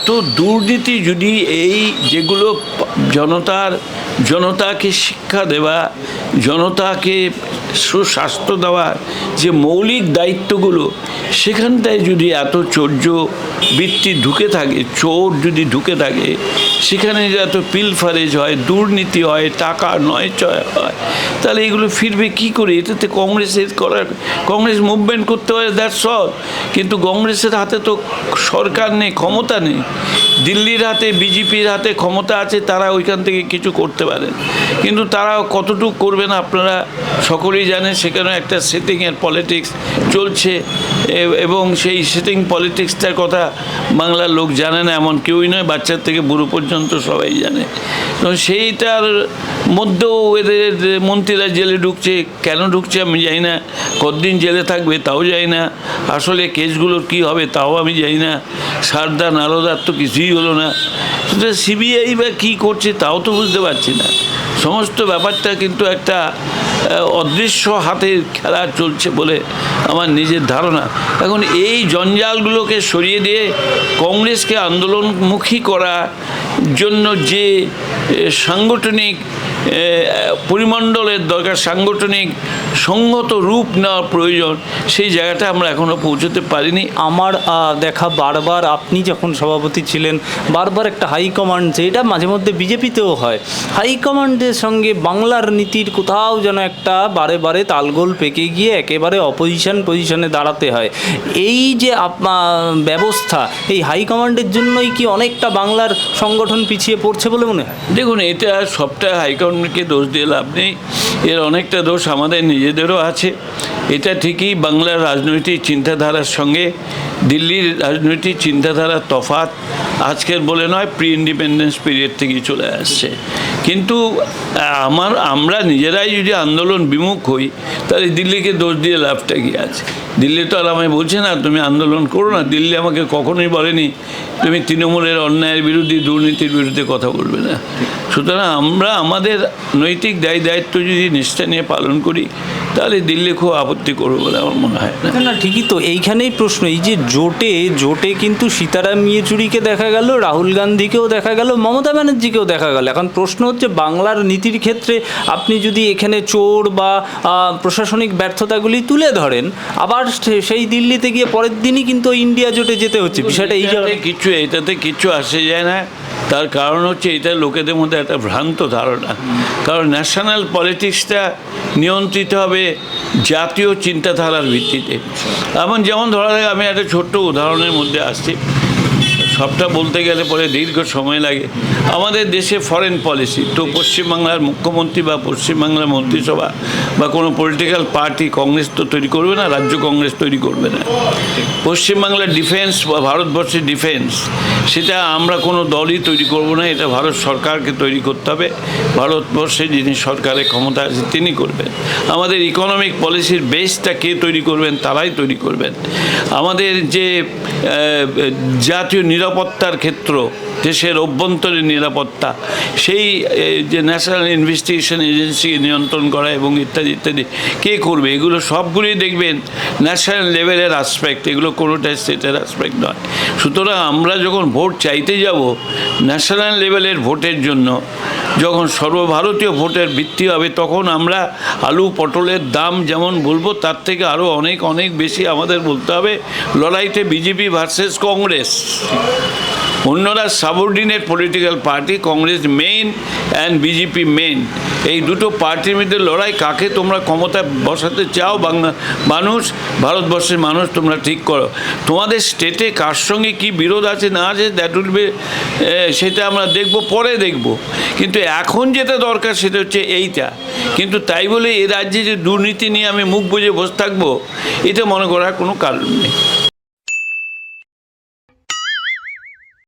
এত দুর্নীতি যদি এই যেগুলো জনতার জনতাকে শিক্ষা দেওয়া, জনতাকে সুস্বাস্থ্য দেওয়ার যে মৌলিক দায়িত্বগুলো, সেখানটায় যদি এত চৌর্য বৃত্তি ঢুকে থাকে, চোর যদি ঢুকে থাকে, সেখানে এত পিলফারেজ হয়, দুর্নীতি হয়, টাকা নয় চয় হয়, তাহলে এগুলো ফিরবে কি করে? এটাতে কংগ্রেসের করার, কংগ্রেস মুভমেন্ট করতে হয় দ্যাটস অল কিন্তু কংগ্রেসের হাতে তো সরকার নেই, ক্ষমতা নেই। দিল্লির হাতে, বিজেপির হাতে ক্ষমতা আছে, তারা ওইখান থেকে কিছু করতে পারেন। কিন্তু তারা কতটুকু করবেন আপনারা সকলেই জানেন, সেখানে একটা সেটিংয়ের পলিটিক্স চলছে। এবং সেই সেটিং পলিটিক্সটার কথা বাংলার লোক জানে না, এমন কেউই নয়, বাচ্চার থেকে বুড়ো পর্যন্ত সবাই জানে। তো সেইটার মধ্যেও এদের মন্ত্রীরা জেলে ঢুকছে। কেন ঢুকছে আমি জানি না। কতদিন জেলে থাকবে তাও জানি না। আসলে কেসগুলোর কি হবে তাও আমি জানি না। সারদা নারদার তো কিছুই হলো না। সিবিআই বা কী করছে তাও তো বুঝতে পারছি না। সমস্ত ব্যাপারটা কিন্তু একটা অদৃশ্য হাতের খেলা চলছে বলে আমার নিজের ধারণা। এখন এই জঞ্জালগুলোকে সরিয়ে দিয়ে কংগ্রেসকে আন্দোলনমুখী করার জন্য যে সাংগঠনিক পরিমণ্ডলের দরকার, সাংগঠনিক সংহত রূপ নেওয়ার প্রয়োজন, সেই জায়গাটা আমরা এখনও পৌঁছতে পারিনি। আমার দেখা বারবার আপনি যখন সভাপতি ছিলেন, বারবার একটা হাইকমান্ড যেটা মাঝে মধ্যে বিজেপিতেও হয়। হাইকমান্ডের সঙ্গে বাংলার নীতির কোথাও যেন একটা বারে বারে তালগোল পেকে গিয়ে একেবারে অপোজিশন পজিশনে দাঁড়াতে হয়। এই যে ব্যবস্থা, এই হাইকমান্ডের জন্যই কি অনেকটা বাংলার সংগঠন পিছিয়ে পড়ছে বলে মনে হয়? দেখুন, এটা সবটা হাইকমান্ডকে দোষ দিয়ে লাভ নেই। এর অনেকটা দোষ আমাদের নিজেদেরও আছে। এটা ঠিকই বাংলার রাজনৈতিক চিন্তাধারার সঙ্গে, দিল্লির রাজনৈতিক চিন্তাধারার তফাৎ আজকের বলে নয় প্রি ইন্ডিপেন্ডেন্স পিরিয়ড থেকেই চলে আসছে। কিন্তু আমার, আমরা নিজেরাই যদি আন্দোলন বিমুখ হই, তাহলে দিল্লিকে দোষ দিয়ে লাভটা কি আছে? দিল্লি তো আর আমায় বলছে না, তুমি আন্দোলন করো না। দিল্লি আমাকে কখনোই বলেনি, তুমি তৃণমূলের অন্যায়ের বিরুদ্ধে, দুর্নীতির বিরুদ্ধে কথা বলবে না। সুতরাং আমরা আমাদের নৈতিক দায় দায়িত্ব যদি নিষ্ঠা নিয়ে পালন করি তাহলে দিল্লি খুব আপত্তি করবে বলে আমার মনে হয় না। না ঠিকই তো এইখানেই প্রশ্ন এই যে জোটে জোটে কিন্তু সীতারাম ইয়েচুরিকে দেখা গেল রাহুল গান্ধীকেও দেখা গেল মমতা ব্যানার্জিকেও দেখা গেল। এখন প্রশ্ন হচ্ছে বাংলার নীতির ক্ষেত্রে আপনি যদি এখানে চোর বা প্রশাসনিক ব্যর্থতাগুলি তুলে ধরেন আবার সেই দিল্লিতে গিয়ে পরের দিনই কিন্তু ইন্ডিয়া জোটে যেতে হচ্ছে। বিষয়টা এই কিছু এটাতে কিছু আসে যায় না। তার কারণ হচ্ছে এটা লোকেদের মধ্যে একটা ভ্রান্ত ধারণা। কারণ ন্যাশনাল পলিটিক্সটা নিয়ন্ত্রিত হবে জাতীয় চিন্তাধারার ভিত্তিতে। এমন যেমন ধরা যায় আমি একটা ছোট্ট উদাহরণের মধ্যে আসছি। সবটা বলতে গেলে পরে দীর্ঘ সময় লাগে। আমাদের দেশে ফরেন পলিসি তো পশ্চিমবাংলার মুখ্যমন্ত্রী বা পশ্চিমবাংলার মন্ত্রিসভা বা কোনো পলিটিক্যাল পার্টি কংগ্রেস তো তৈরি করবে না, রাজ্য কংগ্রেস তৈরি করবে না। পশ্চিমবাংলার ডিফেন্স বা ভারতবর্ষের ডিফেন্স সেটা আমরা কোনো দলই তৈরি করব না, এটা ভারত সরকারকে তৈরি করতে হবে। ভারতবর্ষে যিনি সরকারের ক্ষমতা আছে, তিনি করবেন। আমাদের ইকোনমিক পলিসির বেসটা কে তৈরি করবেন, তারাই তৈরি করবেন। আমাদের যে জাতীয় নিরাপত্তার ক্ষেত্র, দেশের অভ্যন্তরীণ নিরাপত্তা, সেই যে ন্যাশনাল ইনভেস্টিগেশন এজেন্সি নিয়ন্ত্রণ করা এবং ইত্যাদি ইত্যাদি, কে করবে? এগুলো সবগুলি দেখবেন ন্যাশনাল লেভেলের আসপেক্ট এগুলো কোনোটাই স্টেটের আসপেক্ট নয়। সুতরাং আমরা যখন ভোট চাইতে যাব ন্যাশনাল লেভেলের ভোটের জন্য যখন সর্বভারতীয় ভোটের ভিত্তি হবে, তখন আমরা আলু পটলের দাম যেমন বলব, তার থেকে আরও অনেক অনেক বেশি আমাদের বলতে হবে। লড়াইতে বিজেপি ভার্সেস কংগ্রেস। অন্যরা subordinate political party, Congress main and BJP main এই দুটো পার্টির মধ্যে লড়াই কাকে তোমরা ক্ষমতা বসাতে চাও, বাংলা মানুষ, ভারতবর্ষের মানুষ, তোমরা ঠিক করো। তোমাদের স্টেটে কার সঙ্গে কী বিরোধ আছে না আছে দ্যাট উইল বি সেটা আমরা দেখব, পরে দেখব। কিন্তু এখন যেটা দরকার সেটা হচ্ছে এইটা। কিন্তু তাই বলে এ রাজ্যে যে দুর্নীতি নিয়ে আমি মুখ বুজে বসে থাকব, এটা মনে করার কোনো কারণ নেই।